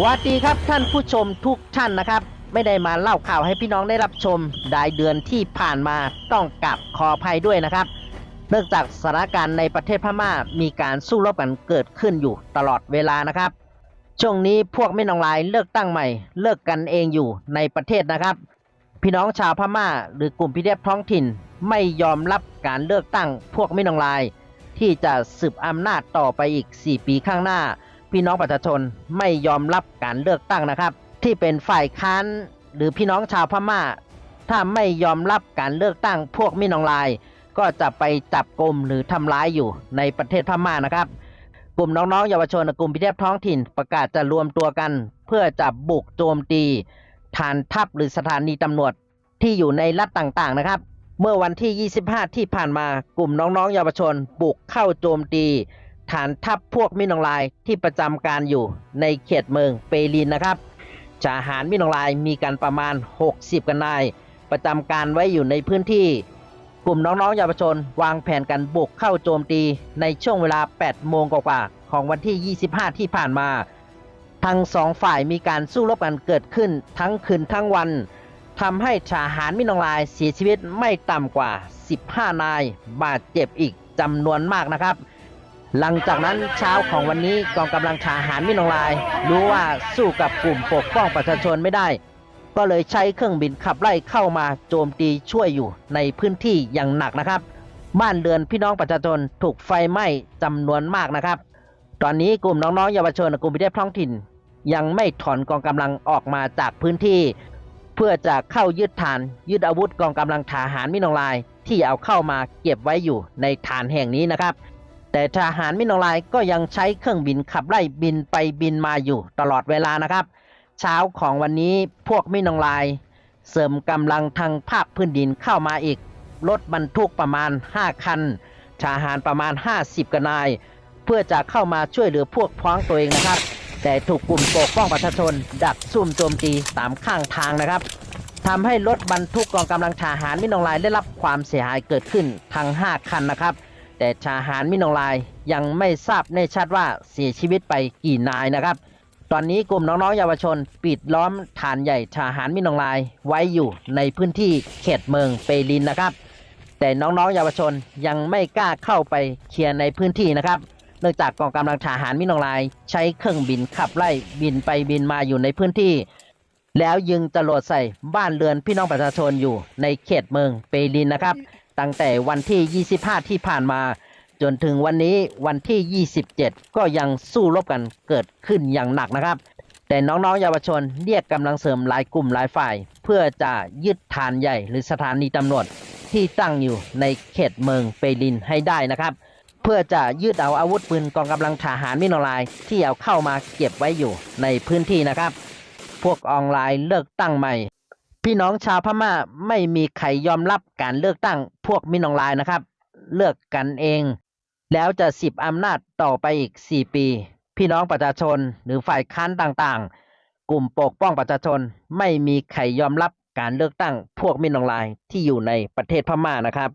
สวัสดีครับท่านผู้ชมทุกท่านนะครับ ไม่ได้มาเล่าข่าวให้พี่น้องได้รับชมรายเดือนที่ผ่านมาต้องกลับขออภัยด้วยนะครับ เนื่องจากสถานการณ์ในประเทศพม่ามีการสู้รบกันเกิดขึ้นอยู่ตลอดเวลานะครับ ช่วงนี้พวกไม่นองลายเลิกตั้งใหม่ เลิกกันเองอยู่ในประเทศนะครับ พี่น้องชาวพม่า หรือกลุ่มพิเศษท้องถิ่น ไม่ยอมรับการเลือกตั้งพวกไม่นองลาย ที่จะสืบอำนาจต่อไปอีก 4 ปีข้างหน้า พี่น้องประชาชนไม่ยอมรับการเลือกตั้งนะครับ ที่เป็นฝ่ายค้านหรือพี่น้องชาวพม่า ถ้าไม่ยอมรับการเลือกตั้งพวกมินองลาย ก็จะไปจับกลุ่มหรือทำร้ายอยู่ในประเทศพม่านะครับ กลุ่มน้องๆเยาวชนกลุ่มพิเทพท้องถิ่นประกาศจะรวมตัวกัน เพื่อจะบุกโจมตีฐานทัพหรือสถานีตำรวจที่อยู่ในรัฐต่างๆนะครับ เมื่อวันที่ 25 ที่ผ่านมากลุ่มน้องๆเยาวชนบุกเข้าโจมตี ฐานทัพพวกมินองลายที่ประจำการอยู่ในเขตเมืองเปรินนะครับทหารมินองลายมีกันประมาณ 60 กันนาย ประจำการไว้อยู่ในพื้นที่ กลุ่มน้องๆเยาวชน วางแผนกันบุกเข้าโจมตีในช่วงเวลา 8 โมงกว่าของวันที่ 25 ที่ผ่านมาทั้งสองฝ่ายมีการสู้รบกันเกิดขึ้นทั้งคืนทั้งวันทำให้ทหารมินองลายเสียชีวิตไม่ต่ำกว่า 15 นาย บาดเจ็บอีกจำนวนมากนะครับ หลังจากนั้นเช้าของวันนี้กองกำลังทหารมินองลาย รู้ว่าสู้กับกลุ่มปกป้องประชาชนไม่ได้ ก็เลยใช้เครื่องบินขับไล่เข้ามาโจมตีช่วยอยู่ในพื้นที่อย่างหนักนะครับ บ้านเรือนพี่น้องประชาชนถูกไฟไหม้จำนวนมากนะครับ ตอนนี้กลุ่มน้องๆเยาวชนกลุ่มพิเทพท้องถิ่น ยังไม่ถอนกองกำลังออกมาจากพื้นที่ เพื่อจะเข้ายึดฐานยึดอาวุธกองกำลังทหารมินองลาย ที่เอาเข้ามาเก็บไว้อยู่ในฐานแห่งนี้นะครับ แต่ทหารมินองลายก็ยังใช้เครื่องบินขับไล่บินไปบินมาอยู่ตลอดเวลานะครับ เช้าของวันนี้พวกมินองลาย เสริมกำลังทางภาคพื้นดินเข้ามาอีกรถบรรทุกประมาณ 5 คันทหารประมาณ 50กนาย เพื่อจะเข้ามาช่วยเหลือพวกพ้องตัวเองนะครับ แต่ถูกกลุ่มปกป้องประชาชน ดักซุ่มโจมตีตามข้างทางนะครับทำให้รถบรรทุกกองกำลังทหารมินองลายได้รับความเสียหายเกิดขึ้นทั้ง 5 คันนะครับ แต่ทหารมินองลายยังไม่ทราบแน่ชัดว่าเสียชีวิตไปกี่นายนะครับ ตอนนี้กลุ่มน้องๆเยาวชน ปิดล้อมฐานใหญ่ทหารมินองลายไว้อยู่ในพื้นที่เขตเมืองเปรินนะครับ แต่น้องๆเยาวชนยังไม่กล้าเข้าไปเคลียร์ในพื้นที่นะครับเนื่องจากกองกำลังทหารมินองลาย ใช้เครื่องบินขับไล่บินไปบินมาอยู่ในพื้นที่ แล้วยิงจรวดใส่บ้านเรือนพี่น้องประชาชนอยู่ในเขตเมืองเปรินนะครับ ตั้งแต่วันที่ 25 ที่ผ่านมา จนถึงวันนี้วันที่ 27 ก็ยังสู้รบกันเกิดขึ้นอย่างหนักนะครับ แต่น้องๆเยาวชนเรียกกำลังเสริมหลายกลุ่มหลายฝ่าย เพื่อจะยึดฐานใหญ่หรือสถานีตำรวจที่ตั้งอยู่ในเขตเมืองเปรินให้ได้นะครับ เพื่อจะยืดเอาอาวุธปืนกองกำลังทหารมิโนลายที่เอาเข้ามาเก็บไว้อยู่ในพื้นที่นะครับ พวกออนไลน์เลิกตั้งใหม่ พี่น้องชาวพม่าไม่มีใครยอมรับการเลือกตั้งพวกมินองลายนะครับ เลือกกันเอง แล้วจะสิบอำนาจต่อไปอีก 4 ปี พี่น้องประชาชนหรือฝ่ายค้านต่างๆ กลุ่มปกป้องประชาชน ไม่มีใครยอมรับการเลือกตั้งพวกมินองลายที่อยู่ในประเทศพม่านะครับ